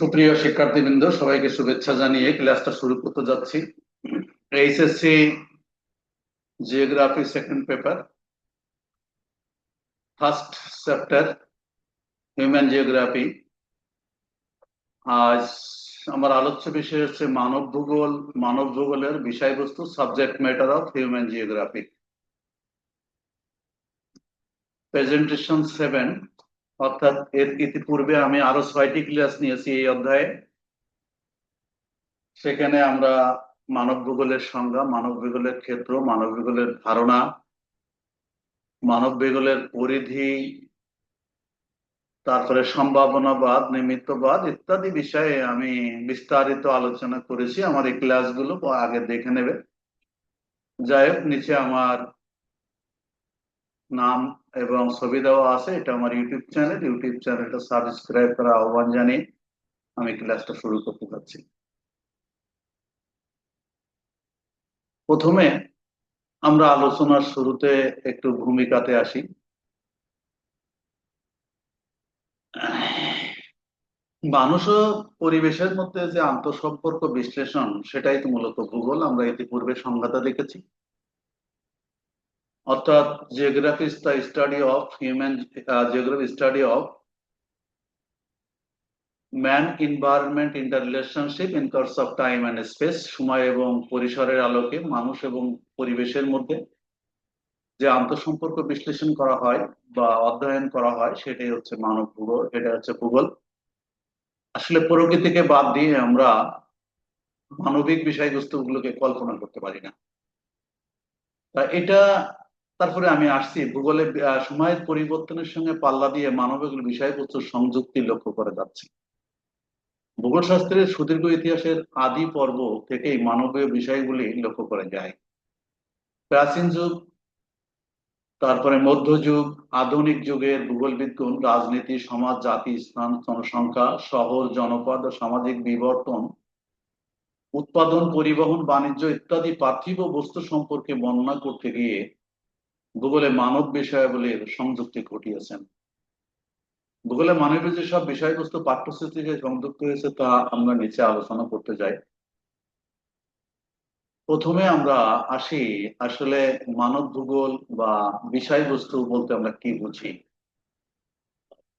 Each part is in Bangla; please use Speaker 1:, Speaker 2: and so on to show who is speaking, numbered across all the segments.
Speaker 1: সুপ্রিয় শিক্ষার্থীবৃন্দ, সবাইকে শুভেচ্ছা জানিয়ে ক্লাসটা শুরু করতে যাচ্ছি। HSC geography second paper, first chapter, human geography. আজ আমার আলোচ্য বিষয় হচ্ছে মানব ভূগোল, মানব ভূগোলের বিষয়বস্তু subject matter of human geography presentation seven অর্থাৎ এর ইতিপূর্বে আমি আরও ছয়টি ক্লাস নিয়েছি এই অধ্যায়ে। সেখানে আমরা মানব ভূগোলের সংজ্ঞা, মানব ভূগোলের ক্ষেত্র, মানব ভূগোলের ধারণা, মানব ভূগোলের পরিধি, তারপরে সম্ভাবনাবাদ, নিমিত্তবাদ ইত্যাদি বিষয়ে আমি বিস্তারিত আলোচনা করেছি আমার এই ক্লাসগুলো আগে দেখে নেবে। যাই হোক, নিচে আমার নাম এবং ছবি দেওয়া আছে, এটা আমার ইউটিউব চ্যানেল ইউটিউব চ্যানেলটা সাবস্ক্রাইব করার আহ্বান জানিয়ে আমি ক্লাসটা শুরু করতে পারছি প্রথমে আমরা আলোচনার শুরুতে একটু ভূমিকাতে আসি। মানুষ ও পরিবেশের মধ্যে যে আন্তঃসম্পর্ক বিশ্লেষণ, সেটাই তো মূলত ভূগোল। আমরা ইতিপূর্বে সংজ্ঞাটা দেখেছি। অর্থাৎ geography is study of human geography study of man environment interrelationship in course of time and space সময় এবং পরিসরের আলোকে, মানুষ এবং পরিবেশের মধ্যে যে আন্তঃসম্পর্ক বিশ্লেষণ করা হয় বা অধ্যয়ন করা হয়, সেটাই হচ্ছে মানব ভূগোল, এটা হচ্ছে ভূগোল। আসলে প্রকৃতিকে বাদ দিয়ে আমরা মানবিক বিষয়বস্তুগুলোকে কল্পনা করতে পারি না। তা এটা তারপরে আমি আসছি ভূগোলে সময়ের পরিবর্তনের সঙ্গে পাল্লা দিয়ে মানবিক বিষয়বস্তুর সংযুক্তি লক্ষ্য করে যাচ্ছে। ভূগোল শাস্ত্রের সুদীর্ঘ ইতিহাসের আদি পর্ব থেকেই মানবীয় বিষয়গুলি লক্ষ্য করা যায়। প্রাচীন যুগ, তারপরে মধ্যযুগ আধুনিক যুগের ভূগোল বিজ্ঞান, রাজনীতি, সমাজ, জাতি, স্থান, জনসংখ্যা, শহর, জনপদ ও সামাজিক বিবর্তন, উৎপাদন, পরিবহন, বাণিজ্য ইত্যাদি পার্থিব বস্তু সম্পর্কে বর্ণনা করতে গিয়ে ভূগোলে মানব বিষয়াবলীর সংযুক্তি ঘটিয়েছেন। ভূগোলে মানবীয় যেসব বিষয়বস্তু পাঠ্যসূচিতে সংযুক্ত হয়েছে তা আমরা নিচে আলোচনা করতে যাই। প্রথমে আমরা আসি আসলে মানব ভূগোল বা বিষয়বস্তু বলতে আমরা কি বুঝি?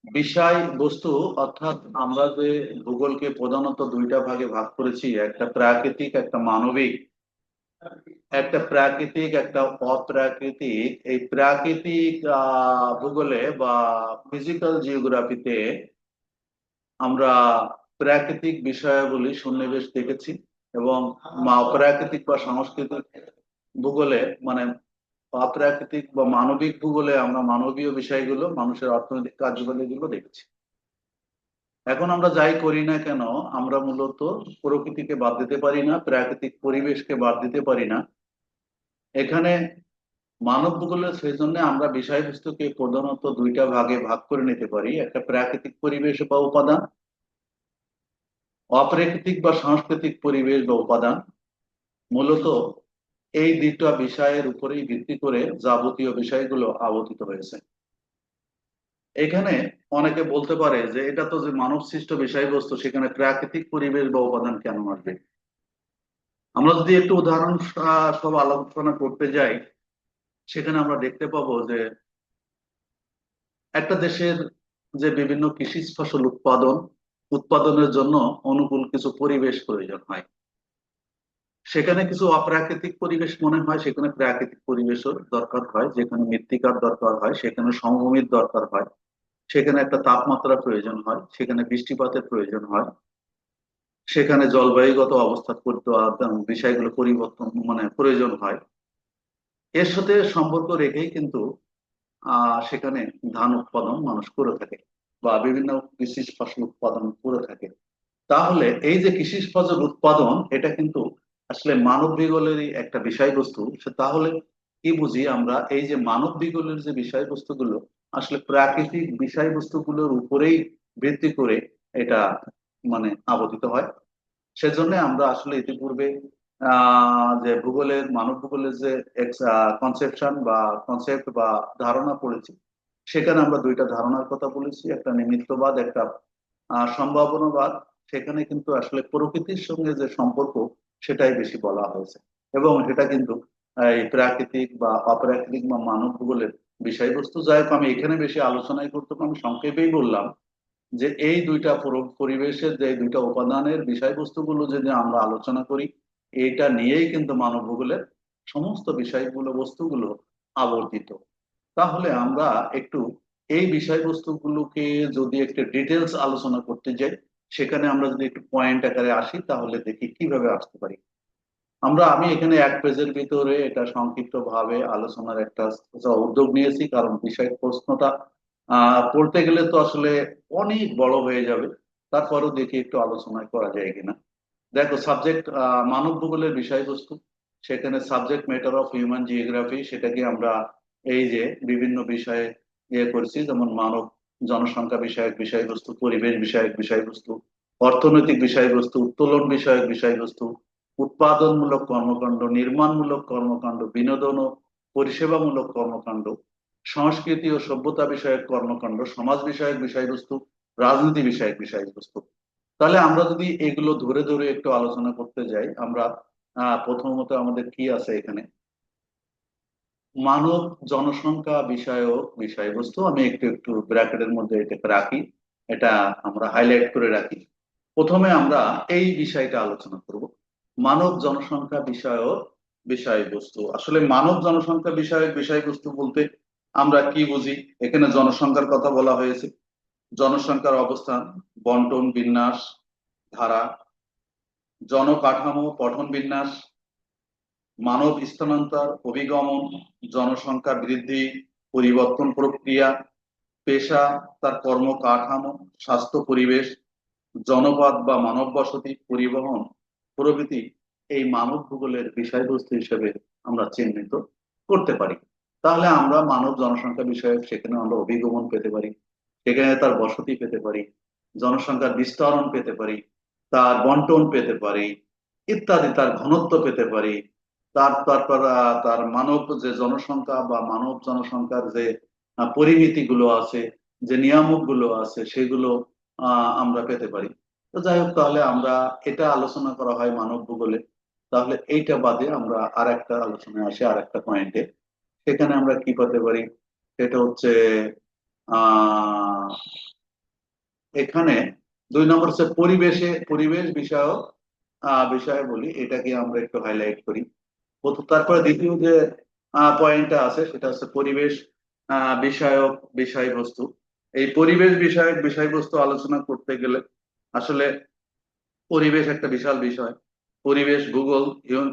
Speaker 1: বিষয় বস্তু অর্থাৎ আমরা যে ভূগোলকে প্রধানত দুইটা ভাগে ভাগ করেছি, একটা প্রাকৃতিক, একটা মানবিক। একটা প্রাকৃতিক, একটা অপ্রাকৃতিক। এই প্রাকৃতিক ভূগোলে বা ফিজিক্যাল জিওগ্রাফিতে আমরা প্রাকৃতিক বিষয়াবলী সন্নিবেশ দেখেছি এবং অপ্রাকৃতিক বা সাংস্কৃতিক ভূগোলে মানে অপ্রাকৃতিক বা মানবিক ভূগোলে আমরা মানবীয় বিষয়গুলো, মানুষের অর্থনৈতিক কার্যকলাপগুলো দেখেছি। এখন আমরা যাই করি না কেন, আমরা মূলত প্রকৃতিকে বাদ দিতে পারি না, প্রাকৃতিক পরিবেশকে বাদ দিতে পারি না। এখানে মানব ভূগোলের সেই জন্য আমরা বিষয়বস্তুকে প্রধানত দুইটা ভাগে ভাগ করে নিতে পারি, একটা প্রাকৃতিক পরিবেশ বা উপাদান, অপ্রাকৃতিক বা সাংস্কৃতিক পরিবেশ বা উপাদান। মূলত এই দুটা বিষয়ের উপরেই ভিত্তি করে যাবতীয় বিষয়গুলো আবর্তিত হয়েছে। এখানে অনেকে বলতে পারে যে এটা তো যে মানব সৃষ্ট বিষয়বস্তু, সেখানে প্রাকৃতিক পরিবেশ বা উপাদান কেন আসবে? আমরা যদি একটু উদাহরণ সব আলোচনা করতে যাই, সেখানে আমরা দেখতে পাবো যে একটা দেশের যে বিভিন্ন কৃষি ফসল উৎপাদন, উৎপাদনের জন্য অনুকূল কিছু পরিবেশ প্রয়োজন হয়। সেখানে কিছু অপ্রাকৃতিক পরিবেশ মনে হয়, সেখানে প্রাকৃতিক পরিবেশের দরকার হয়, যেখানে মৃত্তিকার দরকার হয়, সেখানে সমভূমির দরকার হয়। সেখানে একটা তাপমাত্রা প্রয়োজন হয়, সেখানে বৃষ্টিপাতের প্রয়োজন হয়, সেখানে জলবায়ুগত অবস্থা করতে বিষয়গুলো পরিবর্তন মানে প্রয়োজন হয়। এর সাথে সম্পর্ক রেখেই কিন্তু সেখানে ধান উৎপাদন মানুষ করে থাকে বা বিভিন্ন কৃষি ফসল উৎপাদন করে থাকে। তাহলে এই যে কৃষি ফসল উৎপাদন, এটা কিন্তু আসলে মানব বিগলেরই একটা বিষয়বস্তু। তাহলে কি বুঝি আমরা, এই যে মানব বিগলের যে বিষয়বস্তুগুলো আসলে প্রাকৃতিক বিষয়বস্তুগুলোর উপরেই ভিত্তি করে এটা মানে আবর্তিত হয়। সেজন্য আমরা আসলে ইতিপূর্বে যে ভূগোলের, মানব ভূগোলের যে কনসেপশন বা কনসেপ্ট বা ধারণা পড়েছি, সেখানে আমরা দুইটা ধারণার কথা বলেছি, একটা নিমিত্তবাদ, একটা সম্ভাবনাবাদ। সেখানে কিন্তু আসলে প্রকৃতির সঙ্গে যে সম্পর্ক, সেটাই বেশি বলা হয়েছে। এবং সেটা কিন্তু, এই প্রাকৃতিক বা অপ্রাকৃতিক বা মানব ভূগোলের বিষয়বস্তু, যাই হোক, আমি এখানে বেশি আলোচনাই করতে আমি সংক্ষেপেই বললাম যে এই দুইটা পরিবেশের যে দুইটা উপাদানের বিষয়বস্তুগুলো যদি আমরা আলোচনা করি এইটা নিয়েই কিন্তু মানব ভূগোলের সমস্ত বিষয়গুলো, বস্তুগুলো আবর্তিত। তাহলে আমরা একটু এই বিষয়বস্তুগুলোকে যদি একটু ডিটেলস আলোচনা করতে যাই, সেখানে আমরা যদি একটু পয়েন্ট আকারে আসি, তাহলে দেখি কীভাবে আসতে পারি। আমরা, আমি এখানে এক পেজের ভিতরে এটা সংক্ষিপ্ত ভাবে আলোচনার একটা উদ্যোগ নিয়েছি, কারণ বিষয় প্রশ্নটা পড়তে গেলে তো আসলে অনেক বড় হয়ে যাবে। তারপরেও দেখি একটু আলোচনা করা যায় কিনা। দেখো সাবজেক্ট মানব ভূগোলের বিষয়বস্তু, সেখানে subject matter of human geography সেটাকে আমরা এই যে বিভিন্ন বিষয়ে ইয়ে করছি, যেমন মানব জনসংখ্যা বিষয়ক বিষয়বস্তু, পরিবেশ বিষয়ক বিষয়বস্তু, অর্থনৈতিক বিষয়বস্তু, উত্তোলন বিষয়ক বিষয়বস্তু উৎপাদনমূলক কর্মকাণ্ড, নির্মাণমূলক কর্মকাণ্ড, বিনোদন ও পরিষেবামূলক কর্মকাণ্ড, সংস্কৃতি ও সভ্যতা বিষয়ক কর্মকাণ্ড, সমাজ বিষয়ক বিষয়বস্তু, রাজনীতি বিষয়ক বিষয়বস্তু। তাহলে আমরা যদি এগুলো ধরে ধরে একটু আলোচনা করতে যাই, আমরা প্রথমত আমাদের কি আছে এখানে? মানব জনসংখ্যা বিষয়ক বিষয়বস্তু, আমি একটু একটু ব্র্যাকেটের মধ্যে এটাকে রাখি, এটা আমরা হাইলাইট করে রাখি। প্রথমে আমরা এই বিষয়টা আলোচনা করব। মানব জনসংখ্যা বিষয়ক বিষয়বস্তু। আসলে মানব জনসংখ্যা বিষয়ক বিষয়বস্তু বলতে আমরা কি বুঝি? এখানে জনসংখ্যার কথা বলা হয়েছে। জনসংখ্যার অবস্থান, বন্টন, বিন্যাস, ধারা, জনকাঠামো, পঠন বিন্যাস, মানব স্থানান্তর, অভিগমন, জনসংখ্যা বৃদ্ধি, পরিবর্তন প্রক্রিয়া, পেশা, তার কর্মকাঠামো, স্বাস্থ্য, পরিবেশ, জনপদ বা মানব বসতি পরিবহন প্রভৃতি এই মানব ভূগোলের বিষয়বস্তু হিসেবে আমরা চিহ্নিত করতে পারি। তাহলে আমরা মানব জনসংখ্যা বিষয়ক সেখানে আমরা অভিগমন পেতে পারি, সেখানে তার বসতি পেতে পারি, জনসংখ্যার বিস্তরণ পেতে পারি, তার বন্টন পেতে পারি, ইত্যাদি, তার ঘনত্ব পেতে পারি, তার, তারপর তার মানব যে জনসংখ্যা বা মানব জনসংখ্যার যে পরিমিতি গুলো আছে, যে নিয়ামকগুলো আছে, সেগুলো আমরা পেতে পারি। তো যাই হোক তাহলে আমরা এটা আলোচনা করা হয় মানব ভূগোলে। তাহলে এইটা বাদে আমরা আর একটা আলোচনায় আসি আর একটা পয়েন্টে সেখানে আমরা কি পেতে পারি? সেটা হচ্ছে এখানে দুই নম্বর হচ্ছে পরিবেশে, পরিবেশ বিষয়ক বিষয়ে বলি, এটাকে আমরা একটু হাইলাইট করি। তারপরে দ্বিতীয় যে পয়েন্টটা আছে, সেটা হচ্ছে পরিবেশ বিষয়ক বিষয়বস্তু। এই পরিবেশ বিষয়ক বিষয়বস্তু আলোচনা করতে গেলে আসলে পরিবেশ একটা বিশাল বিষয়। পরিবেশ, ভূগোল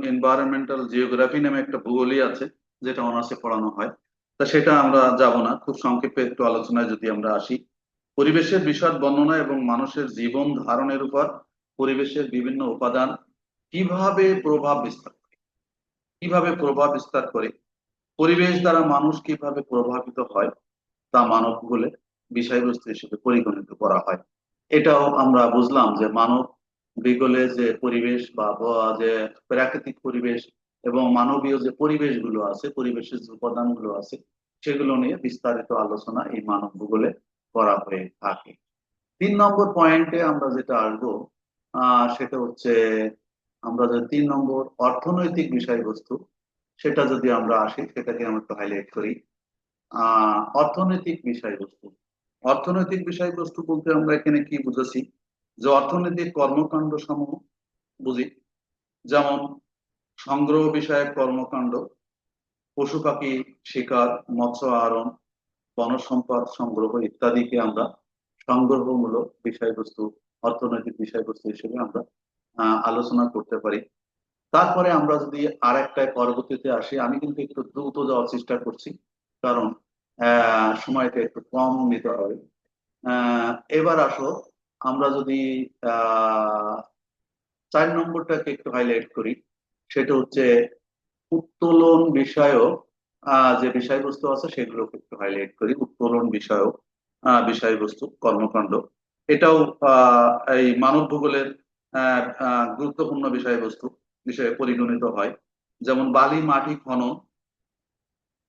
Speaker 1: এনভায়রনমেন্টাল জিওগ্রাফি নামে একটা ভূগোলই আছে, যেটা অনার্সে পড়ানো হয়। তা সেটা আমরা যাব না, খুব সংক্ষেপে একটু আলোচনায় যদি আমরা আসি। পরিবেশের বিশদ বর্ণনা এবং মানুষের জীবন ধারণের উপর পরিবেশের বিভিন্ন উপাদান কীভাবে প্রভাব বিস্তার করে? কীভাবে প্রভাব বিস্তার করে? পরিবেশ দ্বারা মানুষ কীভাবে প্রভাবিত হয়? তা মানব ভূগোলে বিষয়বস্তু হিসেবে পরিগণিত করা হয়। এটাও আমরা বুঝলাম যে মানব ভূগোলে যে পরিবেশ বা যে প্রাকৃতিক পরিবেশ এবং মানবীয় যে পরিবেশগুলো আছে, পরিবেশের যে উপাদানগুলো আছে, সেগুলো নিয়ে বিস্তারিত আলোচনা এই মানব ভূগোলে করা হয়ে থাকে। তিন নম্বর পয়েন্টে আমরা যেটা আসব সেটা হচ্ছে আমরা যে তিন নম্বর অর্থনৈতিক বিষয়বস্তু, সেটা যদি আমরা আসি, সেটাকে আমরা একটু হাইলাইট করি। অর্থনৈতিক বিষয়বস্তু। অর্থনৈতিক বিষয়বস্তু বলতে আমরা এখানে কি বুঝেছি? যে অর্থনৈতিক কর্মকাণ্ড সমূহ, বুঝি? যেমন সংগ্রহ বিষয়ক কর্মকাণ্ড, পশু পাখি শিকার, মৎস্য আহরণ বনসম্পদ সংগ্রহ ইত্যাদিকে আমরা সংগ্রহমূলক বিষয়বস্তু, অর্থনৈতিক বিষয়বস্তু হিসেবে আমরা আলোচনা করতে পারি। তারপরে আমরা যদি আর একটা পরবর্তীতে আসি, আমি কিন্তু একটু দ্রুত যাওয়ার চেষ্টা করছি। কারণ সময়টা একটু কম নিতে হবে। এবার আসো, আমরা যদি চার নম্বরটাকে একটু হাইলাইট করি, সেটা হচ্ছে উত্তোলন বিষয়ক যে বিষয়বস্তু আছে সেগুলোকে একটু হাইলাইট করি, উত্তোলন বিষয়ক বিষয়বস্তু, কর্মকাণ্ড। এটাও এই মানব ভূগোলের গুরুত্বপূর্ণ বিষয়বস্তু বিষয়ে পরিগণিত হয়। যেমন বালি, মাটি, খনন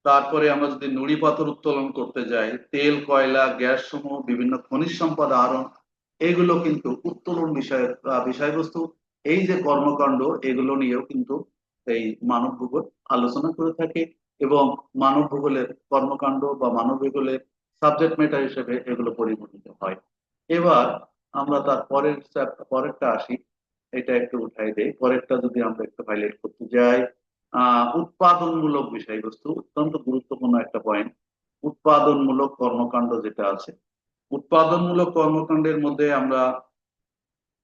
Speaker 1: তারপরে আমরা যদি নুড়ি পাথর উত্তোলন করতে যাই, তেল, কয়লা, গ্যাস সমূহ, বিভিন্ন খনিজ সম্পদ আহরণ এগুলো কিন্তু উত্তোলন বিষয় বিষয়বস্তু। এই যে কর্মকাণ্ড, এগুলো নিয়েও কিন্তু এই মানব ভূগোল আলোচনা করে থাকে এবং মানব ভূগোলের কর্মকাণ্ড বা মানব ভূগোলের সাবজেক্ট ম্যাটার হিসেবে এগুলো পরিগণিত হয়। এবার আমরা তার পরের পরেরটা আসি। এটা একটু উঠাই দেই। পরেরটা যদি আমরা একটু হাইলাইট করতে যাই উৎপাদনমূলক বিষয়বস্তু অত্যন্ত গুরুত্বপূর্ণ একটা পয়েন্ট উৎপাদনমূলক কর্মকাণ্ড যেটা আছে, উৎপাদনমূলক কর্মকাণ্ডের মধ্যে আমরা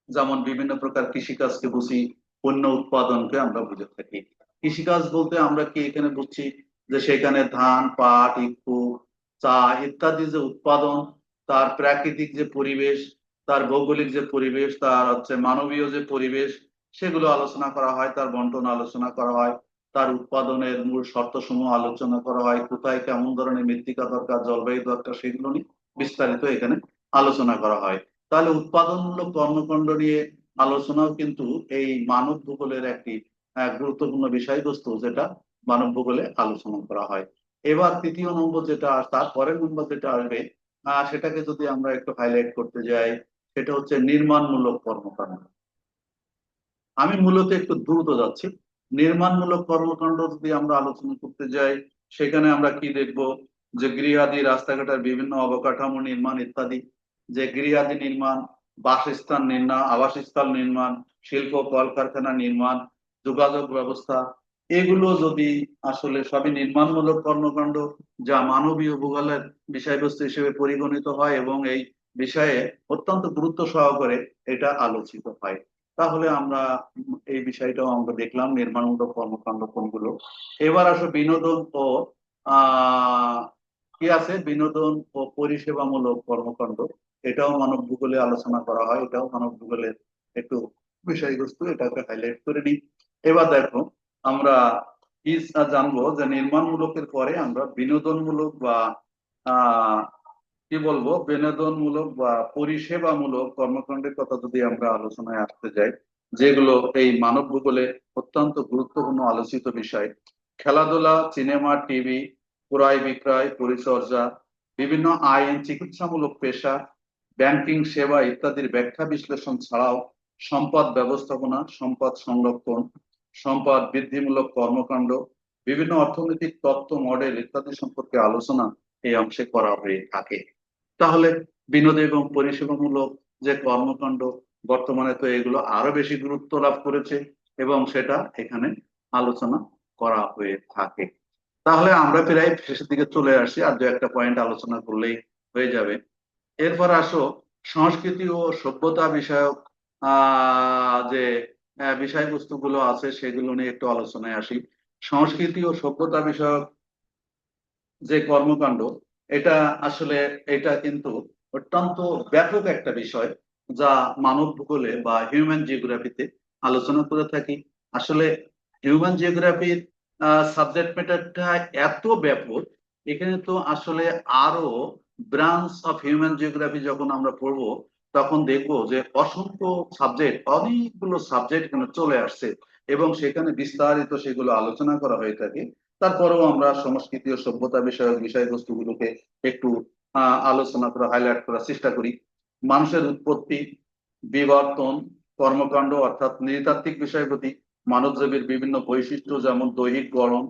Speaker 1: যেমন বিভিন্ন প্রকার কৃষিকাজকে বুঝি, পণ্য উৎপাদনকে আমরা বুঝে থাকি। কৃষিকাজ বলতে আমরা কি এখানে বুঝছি? যে সেখানে ধান, পাট, ইক্ষু, চা ইত্যাদি যে উৎপাদন, তার প্রাকৃতিক যে পরিবেশ, তার ভৌগোলিক যে পরিবেশ, তার হচ্ছে মানবীয় যে পরিবেশ, সেগুলো আলোচনা করা হয়, তার বন্টন আলোচনা করা হয়। তার উৎপাদনের মূল শর্ত সমূহ আলোচনা করা হয়, কোথায় কেমন ধরনের মৃত্তিকা দরকার, জলবায়ু দরকার, সেগুলো নিয়ে বিস্তারিত এখানে আলোচনা করা হয়। তাহলে উৎপাদনমূলক কর্মকাণ্ড নিয়ে আলোচনাও কিন্তু এই মানব ভূগোলের একটি গুরুত্বপূর্ণ বিষয়বস্তু যেটা মানব ভূগোলে আলোচনা করা হয়। এবার তৃতীয় নম্বর যেটা তার পরের নম্বর যেটা আসবে সেটাকে যদি আমরা একটু হাইলাইট করতে যাই, সেটা হচ্ছে নির্মাণমূলক কর্মকাণ্ড। আমি মূলত একটু দ্রুত যাচ্ছি। নির্মাণমূলক কর্মকাণ্ড যদি আমরা আলোচনা করতে যাই, সেখানে আমরা কি দেখব? যে গৃহাদি রাস্তাঘাটের বিভিন্ন অবকাঠামো নির্মাণ ইত্যাদি। যে গৃহাদি নির্মাণ, বাসস্থান নির্মাণ আবাসস্থল নির্মাণ, শিল্প, কলকারখানা নির্মাণ, যোগাযোগ ব্যবস্থা, এগুলো যদি আসলে সবই নির্মাণমূলক কর্মকাণ্ড যা মানবীয় ভূগোলের বিষয়বস্তু হিসেবে পরিগণিত হয় এবং এই বিষয়ে অত্যন্ত গুরুত্ব সহকারে এটা আলোচিত হয়। তাহলে আমরা এই বিষয়টাও আমরা দেখলাম নির্মাণমূলক কর্মকাণ্ড কোনগুলো। এবার আসো বিনোদন ও কি আছে? বিনোদন ও পরিষেবামূলক কর্মকাণ্ড। এটাও মানব ভূগোলে আলোচনা করা হয়, এটাও মানব ভূগোলের একটু বিষয়বস্তু, এটাকে হাইলাইট করে নিই। এবার দেখো, আমরা জানব যে নির্মাণমূলকের পরে আমরা বিনোদনমূলক বা কি বলব, বিনোদনমূলক বা পরিষেবামূলক কর্মকাণ্ডের কথা যদি আমরা আলোচনায় আসতে যাই, যেগুলো এই মানব ভূগোলে অত্যন্ত গুরুত্বপূর্ণ আলোচিত বিষয়, খেলাধুলা, সিনেমা, টিভি, ক্রয় বিক্রয়, পরিচর্যা, বিভিন্ন আইন, চিকিৎসামূলক পেশা, ব্যাংকিং সেবা ইত্যাদির ব্যাখ্যা বিশ্লেষণ ছাড়াও সম্পদ ব্যবস্থাপনা, সম্পদ সংরক্ষণ, সম্পদ বৃদ্ধিমূলক কর্মকাণ্ড, বিভিন্ন অর্থনৈতিক তত্ত্ব, মডেল ইত্যাদি সম্পর্কে আলোচনা এই অংশে করা হয়ে থাকে। তাহলে বিনোদ এবং পরিষেবামূলক যে কর্মকাণ্ড, বর্তমানে তো এগুলো আরও বেশি গুরুত্ব লাভ করেছে এবং সেটা এখানে আলোচনা করা হয়ে থাকে। তাহলে আমরা প্রায় শেষের দিকে চলে আসি, আর দু একটা পয়েন্ট আলোচনা করলেই হয়ে যাবে। এরপর আসো, সংস্কৃতি ও সভ্যতা বিষয়ক যে বিষয়বস্তুগুলো আছে সেগুলো নিয়ে একটু আলোচনায় আসি। সংস্কৃতি ও সভ্যতা বিষয়ক যে কর্মকাণ্ড এটা আসলে, এটা কিন্তু অত্যন্ত ব্যাপক একটা বিষয় যা মানব ভূগোলে বা হিউম্যান জিওগ্রাফিতে আলোচনা করে থাকি। আসলে হিউম্যান জিওগ্রাফির সাবজেক্ট ম্যাটারটা এত ব্যাপক, এখানে তো আসলে আরও ব্রাঞ্চ অফ হিউম্যান জিওগ্রাফি যখন আমরা পড়ব, তখন দেখব যে অসংখ্য সাবজেক্ট অনেকগুলো সাবজেক্ট এখানে চলে আসছে এবং সেখানে বিস্তারিত সেগুলো আলোচনা করা হয়ে থাকে। তারপরেও আমরা সংস্কৃতি ও সভ্যতা বিষয়ক বিষয়বস্তুগুলোকে একটু আলোচনা করা হাইলাইট করার চেষ্টা করি। মানুষের উৎপত্তি, বিবর্তন, কর্মকাণ্ড অর্থাৎ নৃতাত্ত্বিক বিষয়প্রতি মানবজীবীর বিভিন্ন বৈশিষ্ট্য যেমন দৈহিক গরম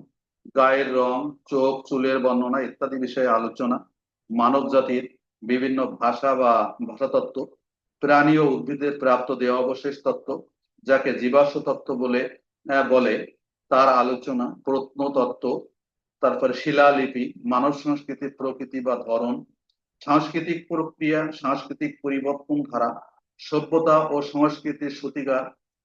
Speaker 1: গায়ের রং, চোখ, চুলের বর্ণনা ইত্যাদি বিষয়ে আলোচনা, মানব জাতির বিভিন্ন ভাষা বা ভাষাতত্ত্ব, প্রাণী ও উদ্ভিদের প্রাপ্ত দেহাবশেষ তত্ত্ব, যাকে জীবাশ্ম তত্ত্ব বলে বলে। তার আলোচনা, প্রত্নতত্ত্ব, তারপরে শিলালিপি, মানব সংস্কৃতির প্রকৃতি বা ধরন, সাংস্কৃতিক প্রক্রিয়া, সাংস্কৃতিক পরিবর্তন ধারা, সভ্যতা ও সংস্কৃতির সতিকার,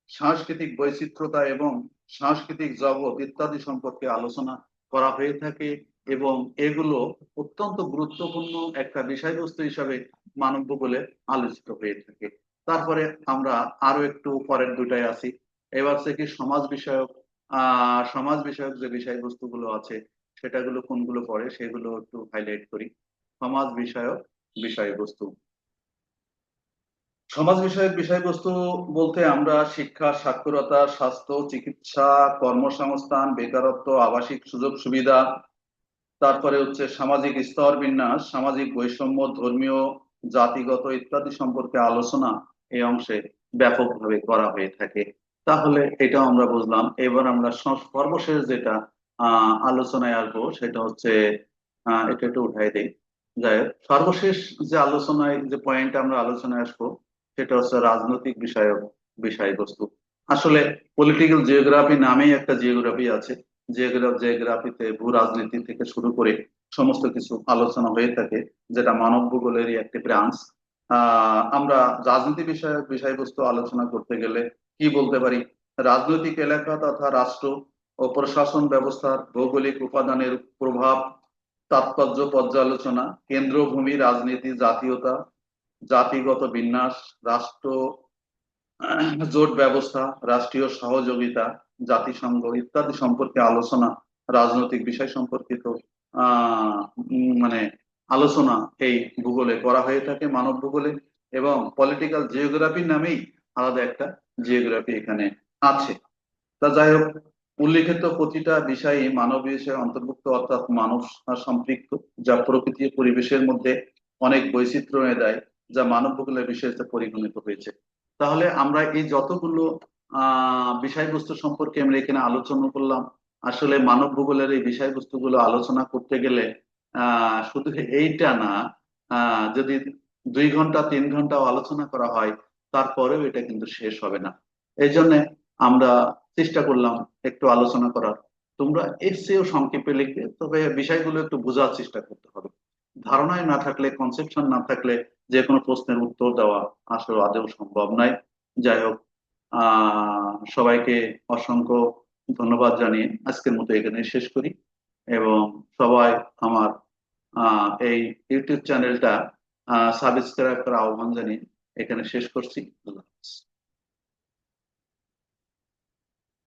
Speaker 1: সাংস্কৃতিক বৈচিত্র্যতা এবং সাংস্কৃতিক জগৎ ইত্যাদি সম্পর্কে আলোচনা করা হয়ে থাকে এবং এগুলো অত্যন্ত গুরুত্বপূর্ণ একটা বিষয়বস্তু হিসাবে মানব ভূগোলে আলোচিত হয়ে থাকে। তারপরে আমরা আরও একটু পরের দুটায় আসি। এবার থেকে সমাজ বিষয়ক সমাজ বিষয়ক যে বিষয়বস্তুগুলো আছে, সেটাগুলো কোনগুলো পড়ে সেগুলো একটু হাইলাইট করি। সমাজ বিষয়ক বিষয়বস্তু। সমাজ বিষয়ক বিষয়বস্তু বলতে আমরা শিক্ষা, সাক্ষরতা, স্বাস্থ্য, চিকিৎসা, কর্মসংস্থান, বেকারত্ব, আবাসিক সুযোগ সুবিধা, তারপরে হচ্ছে সামাজিক স্তর বিন্যাস, সামাজিক বৈষম্য, ধর্মীয়, জাতিগত ইত্যাদি সম্পর্কে আলোচনা এই অংশে ব্যাপকভাবে করা হয়ে থাকে। তাহলে এটা আমরা বুঝলাম। এবার আমরা সর্বশেষ যেটা আলোচনায় আসব সেটা হচ্ছে এটা একটু উঠাই দিই। যাই সর্বশেষ যে আলোচনায়, যে পয়েন্ট আমরা আলোচনায় আসব, সেটা হচ্ছে রাজনৈতিক বিষয়ক বিষয়বস্তু। আসলে পলিটিক্যাল জিওগ্রাফি নামেই একটা জিওগ্রাফি আছে। জিওগ্রাফিতে ভূ রাজনীতি থেকে শুরু করে সমস্ত কিছু আলোচনা হয়ে থাকে, যেটা মানব ভূগোলেরই একটি ব্রাঞ্চ আমরা রাজনীতি বিষয়ক বিষয়বস্তু আলোচনা করতে গেলে কি বলতে পারি? রাজনৈতিক এলাকা তথা রাষ্ট্র ও প্রশাসন ব্যবস্থার ভৌগোলিক উপাদানের প্রভাব, তাৎপর্য, পর্যালোচনা, কেন্দ্রভূমি, রাজনীতি, জাতীয়তা, জাতিগত বিন্যাস, রাষ্ট্র, জোট ব্যবস্থা, রাষ্ট্রীয় সহযোগিতা, জাতিসংঘ ইত্যাদি সম্পর্কে আলোচনা, রাজনৈতিক বিষয় সম্পর্কিত মানে আলোচনা এই ভূগোলে করা হয়ে থাকে মানব ভূগোলে এবং পলিটিক্যাল জিওগ্রাফি নামেই আলাদা একটা জিওগ্রাফি এখানে আছে। তা যাই হোক উল্লিখিত প্রতিটা বিষয়ই মানব বিষয়ে অন্তর্ভুক্ত অর্থাৎ মানব সম্পৃক্ত, যা প্রকৃতি পরিবেশের মধ্যে অনেক বৈচিত্র্য এনে দেয়, যা মানব ভূগোলের বিষয়তে পরিগণিত হয়েছে। তাহলে আমরা এই যতগুলো বিষয়বস্তু সম্পর্কে আমরা এখানে আলোচনা করলাম, আসলে মানব ভূগোলের এই বিষয়বস্তুগুলো আলোচনা করতে গেলে শুধু এইটা না যদি দুই ঘণ্টা, তিন ঘণ্টা আলোচনা করা হয় তারপরেও এটা কিন্তু শেষ হবে না। এই জন্য আমরা চেষ্টা করলাম একটু আলোচনা করার। তোমরা এর চেয়েও সংক্ষেপে লিখবে, তবে বিষয়গুলো একটু বোঝার চেষ্টা করতে হবে। ধারণায় না থাকলে কনসেপশন না থাকলে যে কোনো প্রশ্নের উত্তর দেওয়া আসলে আদৌ সম্ভব নয়। যাই হোক সবাইকে অসংখ্য ধন্যবাদ জানিয়ে আজকের মতো এখানে শেষ করি। এবং সবাই আমার এই ইউটিউব চ্যানেলটা সাবস্ক্রাইব করার আহ্বান জানিয়ে এখানে শেষ করছি আল্লাহ।